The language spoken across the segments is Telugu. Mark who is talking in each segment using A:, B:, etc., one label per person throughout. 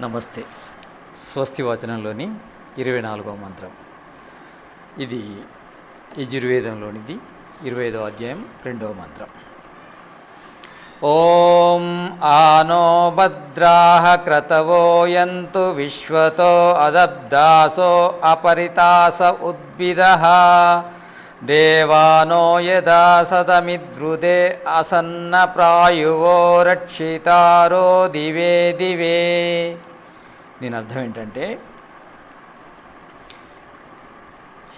A: నమస్తే. స్వస్తి వచనంలోని ఇరవై నాలుగవ మంత్రం. ఇది యజుర్వేదంలోనిది ఇరవై ఐదవ అధ్యాయం రెండవ మంత్రం. ఓం ఆనో భద్రాహ క్రతవో యంతు విశ్వతో అదబ్దాసో అపరితాస ఉద్భిదః దేవానో యదా సదమిద్రుదే అసన్న ప్రాయువో రక్షితారో దివే దివే. దీని అర్థం ఏంటంటే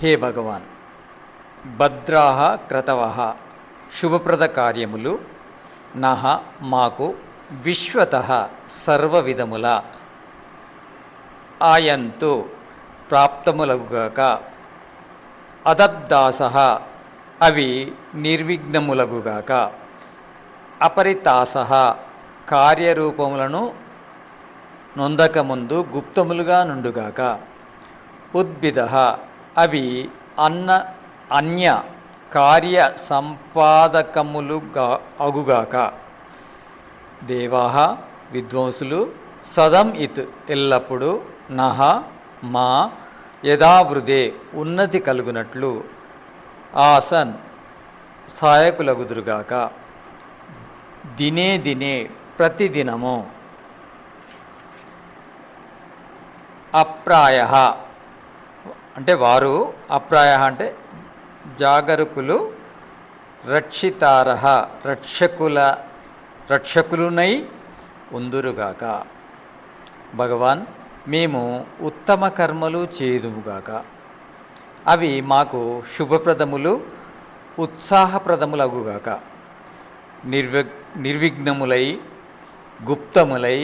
A: హే భగవాన్ భద్రాహ క్రతవః శుభప్రద కార్యములు నహ మాకు విశ్వత సర్వవిధముల ఆయంతు ప్రాప్తములగుగాక అదద్దాస. అవి నిర్విఘ్నములగుగాక. అపరితాస. కార్యరూపములను నొందకముందు గుప్తములుగా నుండుగాక. ఉద్భిద. అవి అన్న అన్య కార్య సంపాదకములుగా అగుగాక. దేవాహ విద్వాంసులు సదం ఇత్ ఎల్లప్పుడూ నహ మా యథావృదే ఉన్నతి కలుగునట్లు ఆసన్ సహాయకులగుదురుగాక దినే దినే ప్రతిదినము అప్రాయ. అంటే వారు అప్రాయ అంటే జాగరుకులు రక్షితార రక్షకుల రక్షకులునై ఉందురుగాక. భగవాన్ మేము ఉత్తమ కర్మలు చేదుముగాక అవి మాకు శుభప్రదములు ఉత్సాహప్రదములగుగాక. నిర్వి నిర్విఘ్నములై గుప్తములై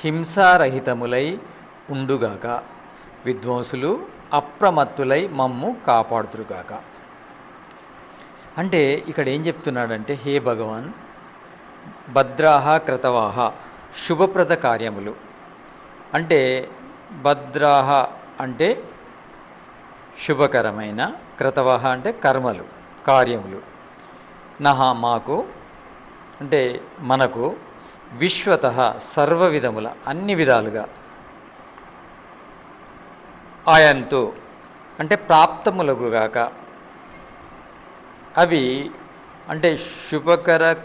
A: హింసారహితములై ఉండుగాక. విద్వాంసులు అప్రమత్తులై మమ్ము కాపాడుతురుగాక అంటే ఇక్కడ ఏం చెప్తున్నాడంటే హే భగవాన్ భద్రాహ క్రతవాహ శుభప్రద కార్యములు. అంటే భద్రాహ అంటే శుభకరమైన క్రతవహ అంటే కర్మలు కార్యములు. నహ మాకు అంటే మనకు విశ్వత సర్వ విధముల అన్ని విధాలుగా. ఆయంతు అంటే ప్రాప్తములగుగాక అవి అంటే శుభకర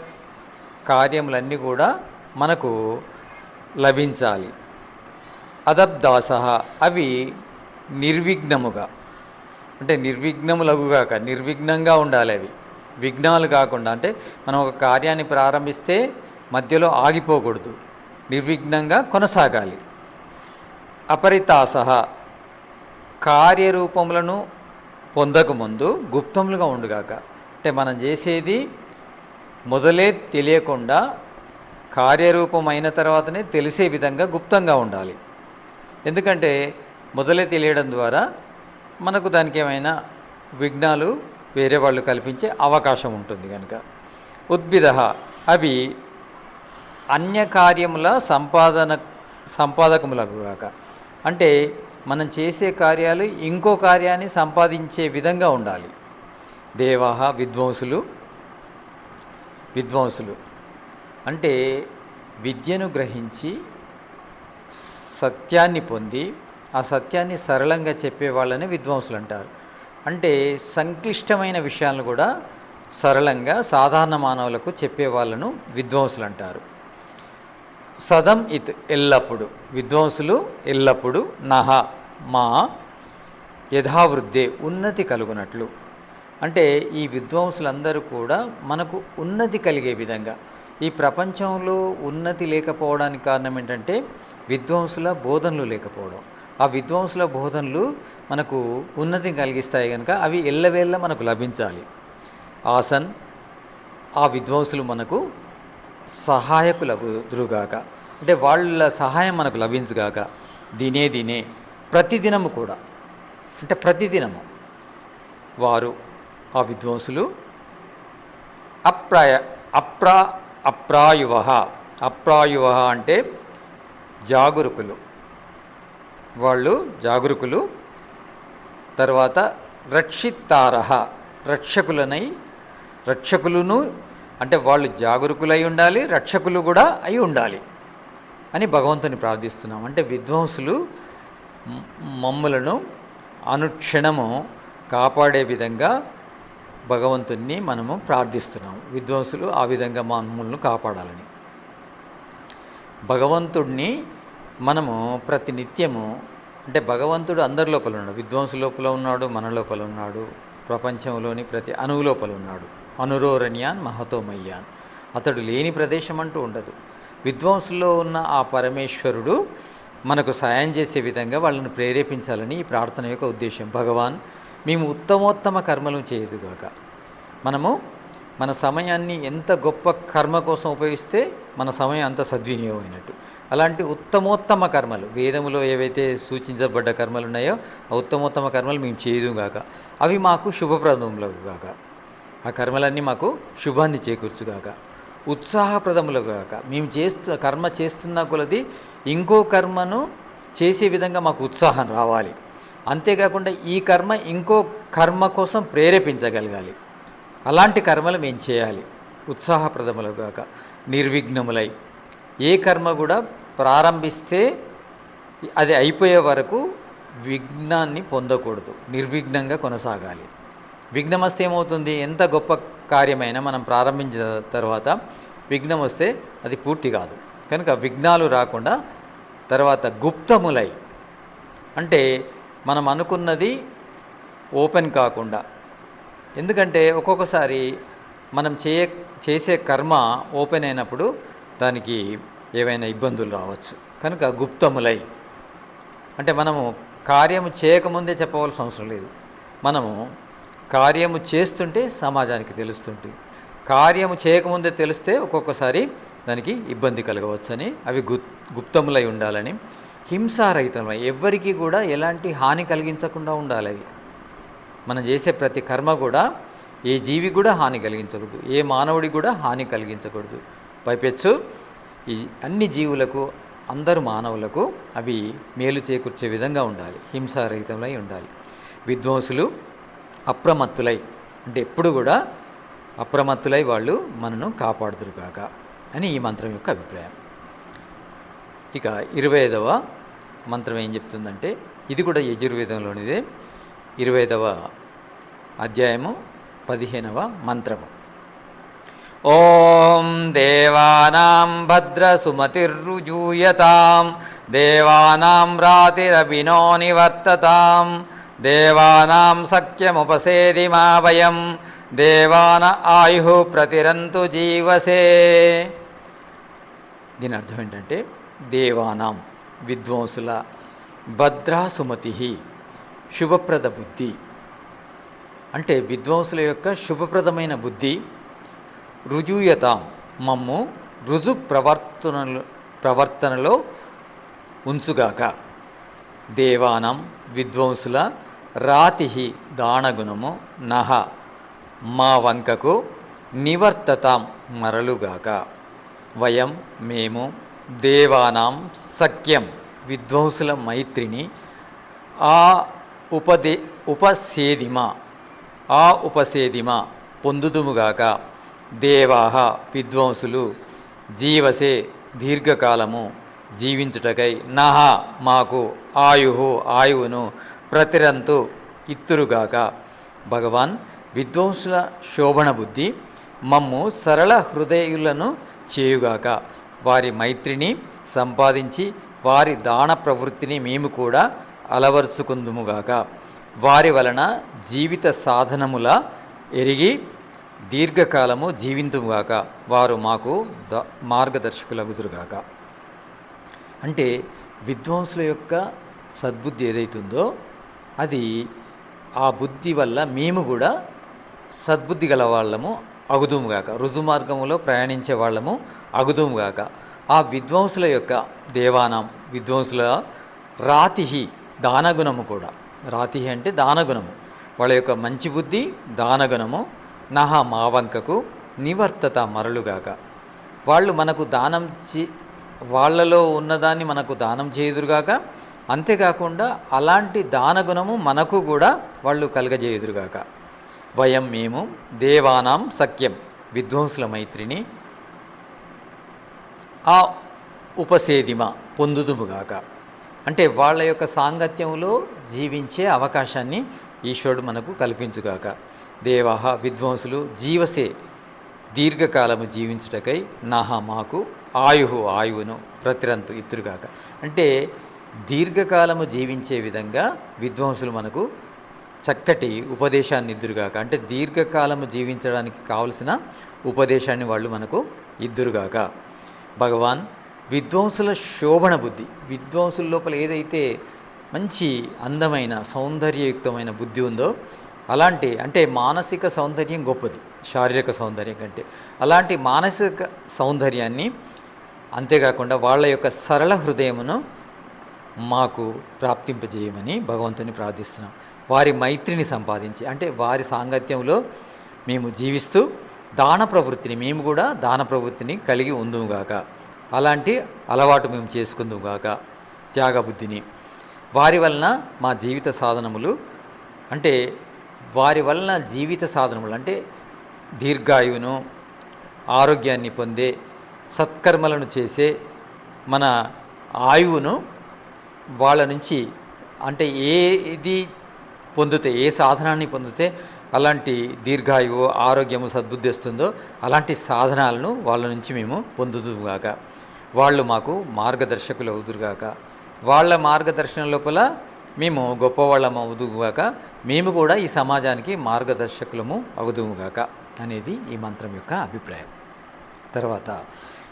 A: కార్యములన్నీ కూడా మనకు లభించాలి. అదబ్దాస. అవి నిర్విఘ్నముగా. అంటే నిర్విఘ్నములగుగాక నిర్విఘ్నంగా ఉండాలి అవి. విఘ్నాలు కాకుండా అంటే మనం ఒక కార్యాన్ని ప్రారంభిస్తే మధ్యలో ఆగిపోకూడదు. నిర్విఘ్నంగా కొనసాగాలి. అపరితాస. కార్యరూపములను పొందకముందు గుప్తములుగా ఉండుగాక. అంటే మనం చేసేది మొదలే తెలియకుండా కార్యరూపం అయిన తర్వాతనే తెలిసే విధంగా గుప్తంగా ఉండాలి. ఎందుకంటే మొదలే తెలియడం ద్వారా మనకు దానికి ఏమైనా విఘ్నాలు వేరే వాళ్ళు కల్పించే అవకాశం ఉంటుంది కనుక. ఉద్భిద అవి అన్య కార్యముల సంపాదన సంపాదకములకు కాక అంటే మనం చేసే కార్యాలు ఇంకో కార్యాన్ని సంపాదించే విధంగా ఉండాలి. దేవాహ విద్వాంసులు విద్వాంసులు. అంటే విద్యను గ్రహించి సత్యాన్ని పొంది ఆ సత్యాన్ని సరళంగా చెప్పే వాళ్ళని విద్వాంసులు అంటారు. అంటే సంక్లిష్టమైన విషయాలను కూడా సరళంగా సాధారణ మానవులకు చెప్పే వాళ్ళను విద్వాంసులు అంటారు. సదం ఇత్ ఎల్లప్పుడు విద్వాంసులు ఎల్లప్పుడు నహ మా యథావృద్ధే ఉన్నతి కలుగునట్లు. అంటే ఈ విద్వాంసులందరూ కూడా మనకు ఉన్నతి కలిగే విధంగా ఈ ప్రపంచంలో ఉన్నతి లేకపోవడానికి కారణం ఏంటంటే విద్వాంసుల బోధనలు లేకపోవడం. ఆ విద్వాంసుల బోధనలు మనకు ఉన్నతి కలిగిస్తాయి కనుక అవి ఎల్లవేళ్ళ మనకు లభించాలి. ఆసన్ ఆ విద్వాంసులు మనకు సహాయకులగుదురుగాక. అంటే వాళ్ళ సహాయం మనకు లభించుగాక. దినే దినే ప్రతిదినము కూడా. అంటే ప్రతిదినము. వారు ఆ విద్వాంసులు అప్రాయ అప్రా అప్రాయువ అప్రాయువ అంటే జాగరూకులు వాళ్ళు జాగరూకులు తర్వాత రక్షితారహ రక్షకులనై రక్షకులను అంటే వాళ్ళు జాగరూకులై ఉండాలి రక్షకులు కూడా అయి ఉండాలి అని భగవంతుని ప్రార్థిస్తున్నాం. అంటే విద్వాంసులు మమ్ములను అనుక్షణము కాపాడే విధంగా భగవంతుణ్ణి మనము ప్రార్థిస్తున్నాము విద్వాంసులు ఆ విధంగా మమ్మల్ని కాపాడాలని. భగవంతుణ్ణి మనము ప్రతి నిత్యము అంటే భగవంతుడు అందరి లోపల ఉన్నాడు. విద్వాంసు లోపల ఉన్నాడు మన లోపల ఉన్నాడు ప్రపంచంలోని ప్రతి అణువు లోపల ఉన్నాడు. అనురోరణ్యాన్ మహతోమయ్యాన్. అతడు లేని ప్రదేశం అంటూ ఉండదు. విద్వాంసుల్లో ఉన్న ఆ పరమేశ్వరుడు మనకు సాయం చేసే విధంగా వాళ్ళని ప్రేరేపించాలని ఈ ప్రార్థన యొక్క ఉద్దేశం. భగవాన్ మేము ఉత్తమోత్తమ కర్మలు చేయదుగాక మనము మన సమయాన్ని ఎంత గొప్ప కర్మ కోసం ఉపయోగిస్తే మన సమయం అంత సద్వినియోగమైనట్టు. అలాంటి ఉత్తమోత్తమ కర్మలు. వేదములో ఏవైతే సూచించబడ్డ కర్మలు ఉన్నాయో ఆ ఉత్తమోత్తమ కర్మలు మేము చేయదుగాక అవి మాకు శుభప్రదములవుగాక ఆ కర్మలన్నీ మాకు శుభాన్ని చేకూర్చుగాక ఉత్సాహప్రదములుగాక మేము చేస్తు కర్మ చేస్తున్న కొలది ఇంకో కర్మను చేసే విధంగా మాకు ఉత్సాహం రావాలి. అంతేకాకుండా ఈ కర్మ ఇంకో కర్మ కోసం ప్రేరేపించగలగాలి. అలాంటి కర్మలు మేము చేయాలి. ఉత్సాహప్రదములుగాక నిర్విఘ్నములై ఏ కర్మ కూడా ప్రారంభిస్తే అది అయిపోయే వరకు విఘ్నాన్ని పొందకూడదు నిర్విఘ్నంగా కొనసాగాలి. విఘ్నం వస్తే ఏమవుతుంది? ఎంత గొప్ప కార్యమైనా మనం ప్రారంభించిన తర్వాత విఘ్నం వస్తే అది పూర్తి కాదు. కనుక విఘ్నాలు రాకుండా తర్వాత గుప్తములై అంటే మనం అనుకున్నది ఓపెన్ కాకుండా ఎందుకంటే ఒక్కొక్కసారి మనం చేయ చేసే కర్మ ఓపెన్ అయినప్పుడు దానికి ఏవైనా ఇబ్బందులు రావచ్చు. కనుక గుప్తములై అంటే మనము కార్యము చేయకముందే చెప్పవలసిన అవసరం లేదు. మనము కార్యము చేస్తుంటే సమాజానికి తెలుస్తుంటే కార్యము చేయకముందే తెలిస్తే ఒక్కొక్కసారి దానికి ఇబ్బంది కలగవచ్చని అవి గు గుప్తములై ఉండాలని హింసారహితమై ఎవ్వరికీ కూడా ఎలాంటి హాని కలిగించకుండా ఉండాలి అవి. మనం చేసే ప్రతి కర్మ కూడా ఏ జీవి కూడా హాని కలిగించకూడదు ఏ మానవుడి కూడా హాని కలిగించకూడదు. పైపెచ్చు. ఈ అన్ని జీవులకు అందరు మానవులకు అవి మేలు చేకూర్చే విధంగా ఉండాలి. హింసారహితమై ఉండాలి. విద్వాంసులు అప్రమత్తులై అంటే ఎప్పుడు కూడా అప్రమత్తులై వాళ్ళు మనను కాపాడుదురు కాక అని ఈ మంత్రం యొక్క అభిప్రాయం. ఇక ఇరవై ఐదవ మంత్రం ఏం చెప్తుందంటే ఇది కూడా యజుర్వేదంలోనిదే. ఇరవై ఐదవ అధ్యాయము పదిహేనవ మంత్రము. ఓం దేవానాం భద్రసుమతిర్రుజూయతాం దేవానాం రాతిరభినో నివర్తతాం దేవానాం సఖ్యముపసేది మా వయం దేవాన ఆయు ప్రతిరంతు జీవసే. దీని అర్థం ఏంటంటే దేవానాం విద్వాంసుల భద్రాసుమతి శుభప్రద బుద్ధి. అంటే విద్వాంసుల యొక్క శుభప్రదమైన బుద్ధి రుజుయతాం. మమ్ము రుజు ప్రవర్తనలు ప్రవర్తనలో ఉంచుగాక. దేవానం విద్వాంసుల రాతి దానగుణము నహ. మా వంకకు నివర్తతాం మరలుగాక. వయం మేము దేవానాం సఖ్యం విద్వాంసుల మైత్రిని ఆ ఉపదే ఉపసేదిమ ఆ ఉపసేదిమ పొందుదుముగాక. దేవాహ విద్వాంసులు జీవసే దీర్ఘకాలము జీవించుటకై నహ మాకు ఆయు ఆయువును ప్రతిరంతు ఇత్తురుగాక. భగవాన్ విద్వాంసుల శోభణ బుద్ధి మమ్ము సరళ హృదయులను చేయుగాక. వారి మైత్రిని సంపాదించి వారి దాన ప్రవృత్తిని మేము కూడా అలవర్చుకుందుముగాక. వారి వలన జీవిత సాధనముల ఎరిగి దీర్ఘకాలము జీవింతుగాక వారు మాకు ద మార్గదర్శకులగుదురుగాక. అంటే విద్వాంసుల యొక్క సద్బుద్ధి ఏదైతుందో అది ఆ బుద్ధి వల్ల మేము కూడా సద్బుద్ధి గల వాళ్ళము అగుదుముగాక. రుజు మార్గములో ప్రయాణించే వాళ్ళము అగుదుముగాక. ఆ విద్వాంసుల యొక్క దేవానం విద్వాంసుల రాతి దానగుణము కూడా. రాతి అంటే దానగుణము. వాళ్ళ యొక్క మంచి బుద్ధి దానగుణము నహ మావంకకు నివర్తత మరలుగాక. వాళ్ళు మనకు దానం చే వాళ్ళలో ఉన్నదాన్ని మనకు దానం చేయుదురుగాక. అంతేకాకుండా అలాంటి దానగుణము మనకు కూడా వాళ్ళు కలగజేయుదురుగాక. వయం మేము దేవానాం సఖ్యం విద్వాంసుల మైత్రిని ఆ ఉపసేదిమ పొందుదుముగాక. అంటే వాళ్ళ యొక్క సాంగత్యంలో జీవించే అవకాశాన్ని ఈశ్వరుడు మనకు కల్పించుగాక. దేవాహ విద్వాంసులు జీవసే దీర్ఘకాలము జీవించుటకై నాహ మాకు ఆయుహు ఆయువును ప్రతిరంతు ఇత్తురుగాక. అంటే దీర్ఘకాలము జీవించే విధంగా విద్వాంసులు మనకు చక్కటి ఉపదేశాన్ని ఇద్దురుగాక. అంటే దీర్ఘకాలము జీవించడానికి కావలసిన ఉపదేశాన్ని వాళ్ళు మనకు ఇద్దురుగాక. భగవాన్ విద్వాంసుల శోభణ బుద్ధి విద్వాంసుల లోపల ఏదైతే మంచి అందమైన సౌందర్యయుక్తమైన బుద్ధి ఉందో అలాంటి అంటే మానసిక సౌందర్యం గొప్పది శారీరక సౌందర్యం కంటే. అలాంటి మానసిక సౌందర్యాన్ని అంతేకాకుండా వాళ్ళ యొక్క సరళ హృదయమును మాకు ప్రాప్తింపజేయమని భగవంతుని ప్రార్థిస్తున్నాం. వారి మైత్రిని సంపాదించి అంటే వారి సాంగత్యంలో మేము జీవిస్తూ దాన ప్రవృత్తిని మేము కూడా దాన ప్రవృత్తిని కలిగి ఉందుగాక అలాంటి అలవాటు మేము చేసుకుందుగాక త్యాగబుద్ధిని. వారి వలన మా జీవిత సాధనములు అంటే వారి వలన జీవిత సాధనములు అంటే దీర్ఘాయువును ఆరోగ్యాన్ని పొందే సత్కర్మలను చేసే మన ఆయువును వాళ్ళ నుంచి అంటే ఏది పొందితే ఏ సాధనాన్ని పొందితే అలాంటి దీర్ఘాయువు ఆరోగ్యము సద్బుద్ధి వస్తుందో అలాంటి సాధనాలను వాళ్ళ నుంచి మేము పొందుదుగాక వాళ్ళు మాకు మార్గదర్శకులు అవుదురుగాక వాళ్ళ మార్గదర్శనం లోపల మేము గొప్పవాళ్ళం అవుదుగాక మేము కూడా ఈ సమాజానికి మార్గదర్శకులము అవుదుగాక అనేది ఈ మంత్రం యొక్క అభిప్రాయం. తర్వాత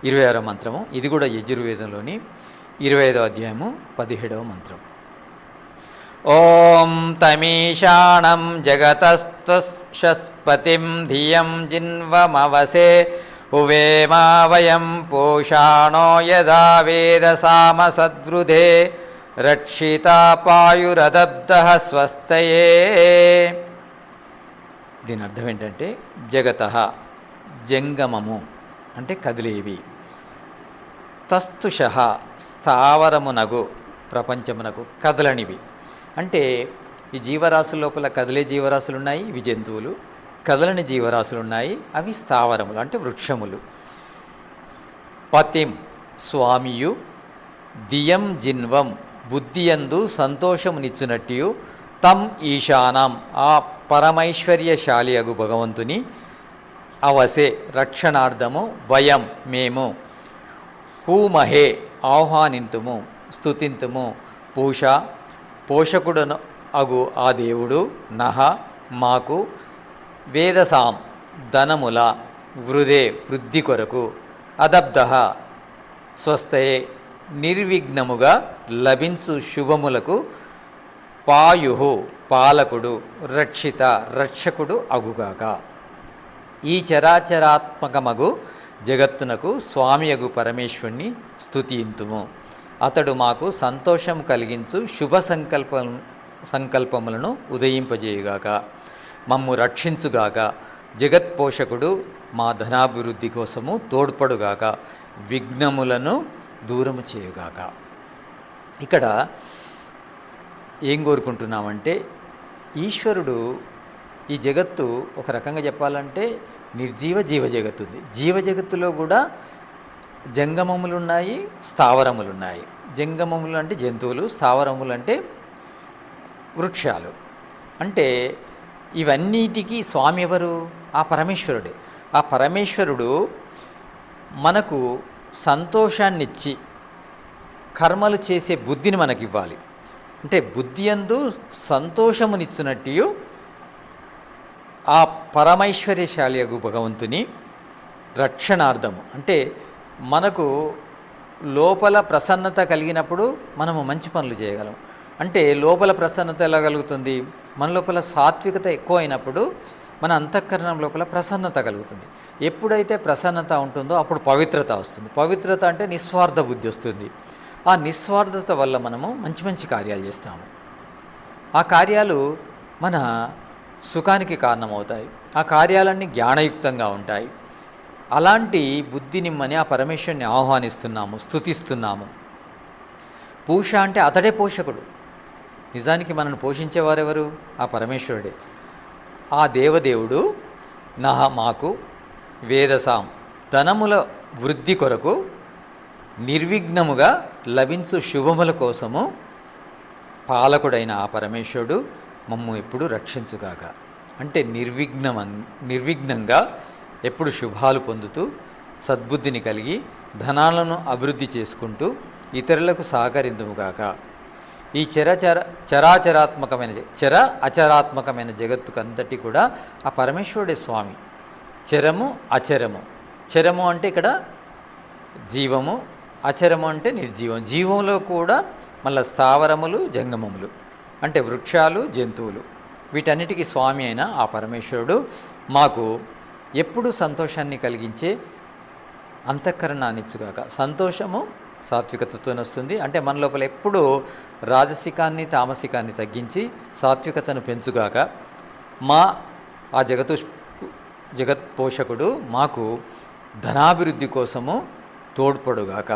A: ఇరవై ఆరో మంత్రము ఇది కూడా యజుర్వేదంలోని ఇరవై ఐదో అధ్యాయము పదిహేడవ మంత్రం. ఓం తమీషాణం జగతస్తస్పతిం ధియం జిన్వమవసే ఉవేమావయం పోషాణో పూషాణో యదా వేదసామ సద్వృధే రక్షితాపాయురదబ్ద స్వస్తయే దీని అర్థం ఏంటంటే జగత జంగమము అంటే కదిలేవి. తస్తుష స్థావరమునగు ప్రపంచమునకు కదలనివి. అంటే ఈ జీవరాశుల లోపల కదిలే జీవరాశులు ఉన్నాయి ఇవి జంతువులు. కదలని జీవరాశులు ఉన్నాయి అవి స్థావరములు అంటే వృక్షములు. పతిం స్వామియు దియం జిన్వం బుద్ధియందు సంతోషమునిచ్చునట్టు తం ఈశానం. ఆ పరమైశ్వర్యశాలి అగు భగవంతుని అవసే రక్షణార్థము వయం మేము. హూమహే ఆహ్వానింతుము స్తుతింతుము పూష పోషకుడును అగు ఆ దేవుడు నహ మాకు వేదసాం ధనముల వృదే వృద్ధి కొరకు అదబ్ధ స్వస్థయే నిర్విఘ్నముగా లభించు శుభములకు పాయు పాలకుడు రక్షిత రక్షకుడు అగుగాక. ఈ చరాచరాత్మకమగు జగత్తునకు స్వామియగు పరమేశ్వరుణ్ణి స్తుతింతుము అతడు మాకు సంతోషం కలిగించు శుభ సంకల్పం సంకల్పములను ఉదయింపజేయుగాక. మమ్ము రక్షించుగాక. జగత్పోషకుడు మా ధనాభివృద్ధి కోసము తోడ్పడుగాక. విఘ్నములను దూరము చేయుగాక. ఇక్కడ ఏం కోరుకుంటున్నామంటే ఈశ్వరుడు ఈ జగత్తు ఒక రకంగా చెప్పాలంటే నిర్జీవ జీవ జగత్తు ఉంది. జీవ జగత్తులో కూడా జంగమములు ఉన్నాయి స్థావరములు ఉన్నాయి జంగమములు అంటే జంతువులు స్థావరములు అంటే వృక్షాలు. అంటే ఇవన్నిటికీ స్వామి ఎవరు? ఆ పరమేశ్వరుడే. ఆ పరమేశ్వరుడు మనకు సంతోషాన్నిచ్చి కర్మలు చేసే బుద్ధిని మనకి ఇవ్వాలి అంటే బుద్ధి అందు సంతోషమునిచ్చినట్టు ఆ పరమైశ్వర్యశాలియగు భగవంతుని రక్షణార్థము. అంటే మనకు లోపల ప్రసన్నత కలిగినప్పుడు మనము మంచి పనులు చేయగలం. అంటే లోపల ప్రసన్నత ఎలా కలుగుతుంది? మన లోపల సాత్వికత ఎక్కువ అయినప్పుడు మన అంతఃకరణం లోపల ప్రసన్నత కలుగుతుంది. ఎప్పుడైతే ప్రసన్నత ఉంటుందో అప్పుడు పవిత్రత వస్తుంది. పవిత్రత అంటే నిస్వార్థ బుద్ధి వస్తుంది. ఆ నిస్వార్థత వల్ల మనము మంచి మంచి కార్యాలు చేస్తాము. ఆ కార్యాలు మన సుఖానికి కారణమవుతాయి. ఆ కార్యాలన్నీ జ్ఞానయుక్తంగా ఉంటాయి. అలాంటి బుద్ధి నిమ్మని ఆ పరమేశ్వరుని ఆహ్వానిస్తున్నాము స్తుతిస్తున్నాము. పూష అంటే అతడే పోషకుడు. నిజానికి మనల్ని పోషించేవారెవరు? ఆ పరమేశ్వరుడే. ఆ దేవదేవుడు నహ మాకు వేదసాం ధనముల వృద్ధి కొరకు నిర్విఘ్నముగా లభించు శుభముల కోసము పాలకుడైన ఆ పరమేశ్వరుడు మమ్ము ఎప్పుడు రక్షించుగాక. అంటే నిర్విఘ్నం నిర్విఘ్నంగా ఎప్పుడు శుభాలు పొందుతూ సద్బుద్ధిని కలిగి ధనాలను అభివృద్ధి చేసుకుంటూ ఇతరులకు సహకరిందుముగాక ఈ చరచర చరాచరాత్మకమైన జ- చర అచరాత్మకమైన జగత్తుకు అంతటి కూడా ఆ పరమేశ్వరుడే స్వామి. చరము అచరము. చరము అంటే ఇక్కడ జీవము అచరము అంటే నిర్జీవం. జీవంలో కూడా మళ్ళీ స్థావరములు జంగమములు. అంటే వృక్షాలు జంతువులు. వీటన్నిటికీ స్వామి అయిన ఆ పరమేశ్వరుడు మాకు ఎప్పుడు సంతోషాన్ని కలిగించే అంతఃకరణాన్నిచ్చుగాక. సంతోషము సాత్వికతతో వస్తుంది. అంటే మన లోపల ఎప్పుడూ రాజసికాన్ని తామసికాన్ని తగ్గించి సాత్వికతను పెంచుగాక మా ఆ జగతు జగత్ పోషకుడు మాకు ధనాభివృద్ధి కోసము తోడ్పడుగాక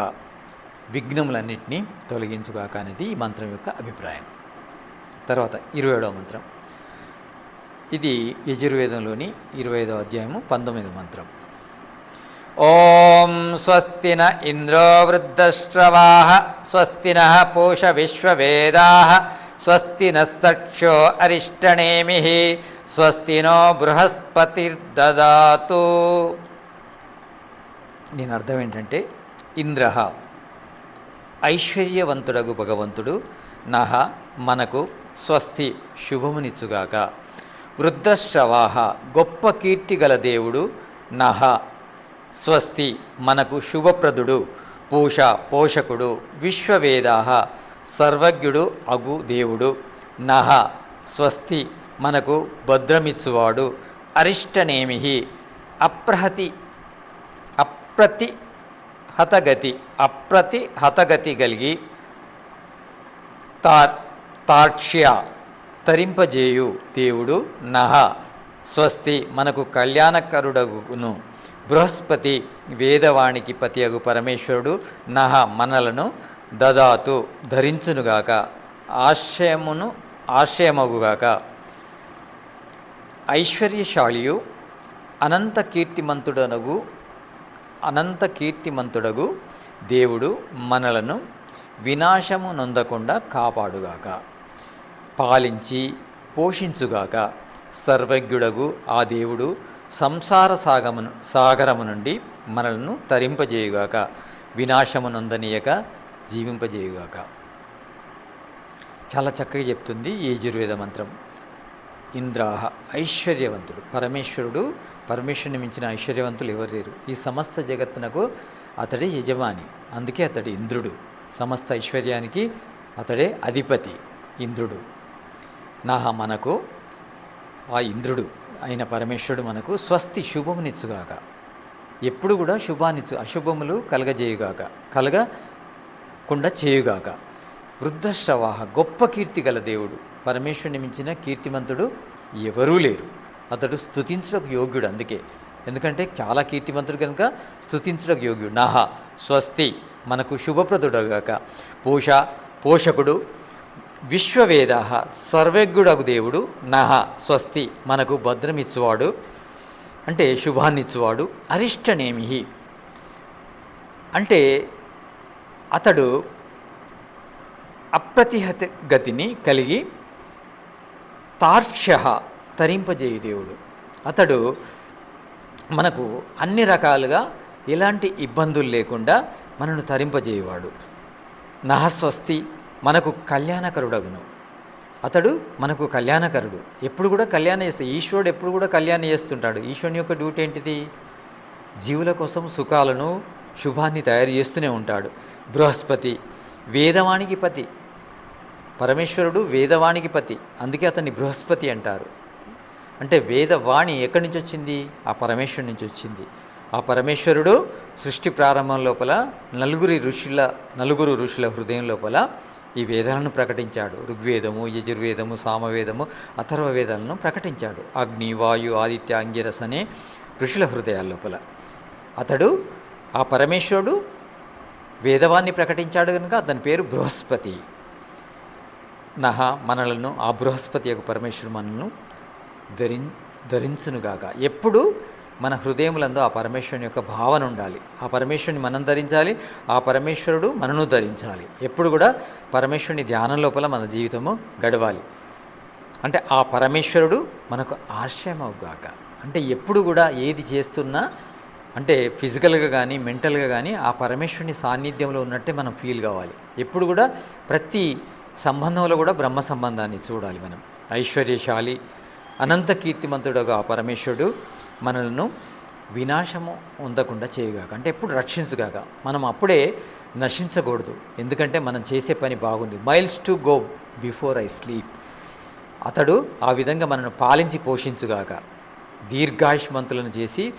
A: విఘ్నములన్నింటినీ తొలగించుగాక అనేది ఈ మంత్రం యొక్క అభిప్రాయం. తర్వాత ఇరవై ఏడవ మంత్రం. ఇది యజుర్వేదంలోని ఇరవై ఐదవ అధ్యాయము పంతొమ్మిదవ మంత్రం. ఓం స్వస్తిన ఇంద్రో వృద్ధశ్రవా స్వస్తిన పూష విశ్వవేదా స్వస్తి నస్తక్షో అరిష్టనేమి స్వస్తినో బృహస్పతిర్దాతు దీని అర్థం ఏంటంటే ఇంద్ర ఐశ్వర్యవంతుడగు భగవంతుడు నహ మనకు స్వస్తి శుభమునిచ్చుగాక. వృద్ధశ్రవాహ గొప్ప కీర్తి గల దేవుడు నహ స్వస్తి మనకు శుభప్రదుడు పూష పోషకుడు విశ్వవేద సర్వజ్ఞుడు అగు దేవుడు. నహ స్వస్తి మనకు భద్రమిచ్చువాడు అరిష్టనేమి అప్రహతి అప్రతి హతగతి అప్రతి హతగతి కలిగి తార్ తార్క్ష్య తరింపజేయు దేవుడు. నహ స్వస్తి మనకు కళ్యాణకరుడగును. బృహస్పతి వేదవాణికి పతియగు పరమేశ్వరుడు నహ మనలను దదాతు ధరించునుగాక ఆశ్రయమును ఆశయమగుగాక ఐశ్వర్యశాలియు అనంత కీర్తిమంతుడనగు అనంత కీర్తిమంతుడగు దేవుడు మనలను వినాశము నొందకుండా కాపాడుగాక పాలించి పోషించుగాక సర్వజ్ఞుడగు ఆ దేవుడు సంసార సాగమును సాగరము నుండి మనలను తరింపజేయుగాక వినాశము నొందనీయక జీవింపజేయుగాక. చాలా చక్కగా చెప్తుంది ఈ యజుర్వేద మంత్రం. ఇంద్రాహ ఐశ్వర్యవంతుడు. పరమేశ్వరుడు పరమేశ్వరుని మించిన ఐశ్వర్యవంతులు ఎవరు లేరు. ఈ సమస్త జగత్తునకు అతడే యజమాని. అందుకే అతడు ఇంద్రుడు. సమస్త ఐశ్వర్యానికి అతడే అధిపతి ఇంద్రుడు. నాహ మనకు ఆ ఇంద్రుడు. అయిన పరమేశ్వరుడు మనకు స్వస్తి శుభమునిచ్చుగాక. ఎప్పుడు కూడా శుభానిచ్చు అశుభములు కలగజేయుగాక. కలగకుండా చేయుగాక. వృద్ధశ్రవాహ గొప్ప కీర్తి గల దేవుడు. పరమేశ్వరుని మించిన కీర్తిమంతుడు ఎవరూ లేరు. అతడు స్తుతించుటకు యోగ్యుడు అందుకే. ఎందుకంటే చాలా కీర్తిమంతుడు కనుక స్తుతించుటకు యోగ్యుడు. నాహ స్వస్తి మనకు శుభప్రదుడుగాక. పూష పోషకుడు విశ్వవేద సర్వజ్ఞుడగు దేవుడు నహ స్వస్తి మనకు భద్రమిచ్చువాడు అంటే శుభాన్నిచ్చువాడు అరిష్టనేమి అంటే అతడు అప్రతిహత గతిని కలిగి తార్క్ష తరింపజేయు దేవుడు. అతడు మనకు అన్ని రకాలుగా ఎలాంటి ఇబ్బందులు లేకుండా మనను తరింపజేయవాడు. నహస్వస్తి మనకు కళ్యాణకరుడగును. అతడు మనకు కళ్యాణకరుడు. ఎప్పుడు కూడా కళ్యాణం చేస్తాడు ఈశ్వరుడు ఎప్పుడు కూడా కళ్యాణం చేస్తుంటాడు. ఈశ్వరుని యొక్క డ్యూటీ ఏంటిది? జీవుల కోసం సుఖాలను శుభాన్ని తయారు చేస్తూనే ఉంటాడు. బృహస్పతి వేదవానికి పతి. పరమేశ్వరుడు వేదవానికి పతి. అందుకే అతన్ని బృహస్పతి అంటారు. అంటే వేదవాణి ఎక్కడి నుంచి వచ్చింది? ఆ పరమేశ్వరుడి నుంచి వచ్చింది. ఆ పరమేశ్వరుడు సృష్టి ప్రారంభం లోపల నలుగురి ఋషుల నలుగురు ఋషుల హృదయం లోపల ఈ వేదాలను ప్రకటించాడు. ఋగ్వేదము యజుర్వేదము సామవేదము అథర్వవేదాలను ప్రకటించాడు. అగ్ని వాయు ఆదిత్య అంగిరస్ అనే ఋషుల హృదయాల లోపల. అతడు ఆ పరమేశ్వరుడు వేదవాన్ని ప్రకటించాడు కనుక అతని పేరు బృహస్పతి. నహ మనలను ఆ బృహస్పతి యొక్క పరమేశ్వరు మనలను ధరిం ధరించునుగాక. ఎప్పుడు మన హృదయములందు ఆ పరమేశ్వరుని యొక్క భావన ఉండాలి. ఆ పరమేశ్వరుని మనం ధరించాలి ఆ పరమేశ్వరుడు మనను ధరించాలి. ఎప్పుడు కూడా పరమేశ్వరుని ధ్యానం లోపల మన జీవితము గడవాలి. అంటే ఆ పరమేశ్వరుడు మనకు ఆశ్రయమవుగాక. అంటే ఎప్పుడు కూడా ఏది చేస్తున్నా అంటే ఫిజికల్గా కానీ మెంటల్గా కానీ ఆ పరమేశ్వరుని సాన్నిధ్యంలో ఉన్నట్టే మనం ఫీల్ కావాలి. ఎప్పుడు కూడా ప్రతి సంబంధంలో కూడా బ్రహ్మ సంబంధాన్ని చూడాలి మనం. ఐశ్వర్యశాలి అనంత కీర్తిమంతుడుగా ఆ పరమేశ్వరుడు మనలను వినాశము ఉండకుండా చేయగాక. అంటే ఎప్పుడు రక్షించగాక. మనం అప్పుడే నశించకూడదు. ఎందుకంటే మనం చేసే పని బాగుంది. Miles to go before I sleep అతడు ఆ విధంగా మనను పాలించి పోషించుగాక. దీర్ఘాయుష్మంతులను చేసి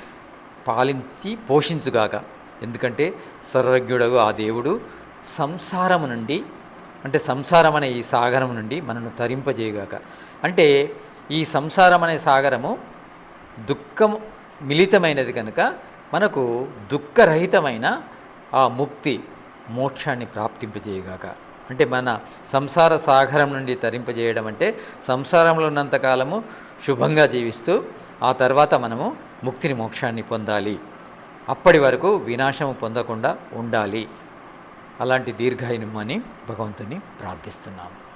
A: పాలించి పోషించుగాక. ఎందుకంటే సర్వజ్ఞుడగు ఆ దేవుడు సంసారము నుండి అంటే సంసారం అనే ఈ సాగరం నుండి మనను తరింపజేయగాక. అంటే ఈ సంసారం అనే సాగరము దుఃఖం మిళితమైనది కనుక మనకు దుఃఖరహితమైన ఆ ముక్తి మోక్షాన్ని ప్రాప్తింపజేయగాక. అంటే మన సంసార సాగరం నుండి తరింపజేయడం అంటే సంసారంలో ఉన్నంతకాలము శుభంగా జీవిస్తూ ఆ తర్వాత మనము ముక్తిని మోక్షాన్ని పొందాలి. అప్పటి వరకు వినాశము పొందకుండా ఉండాలి. అలాంటి దీర్ఘాయుమని భగవంతుని ప్రార్థిస్తున్నాము.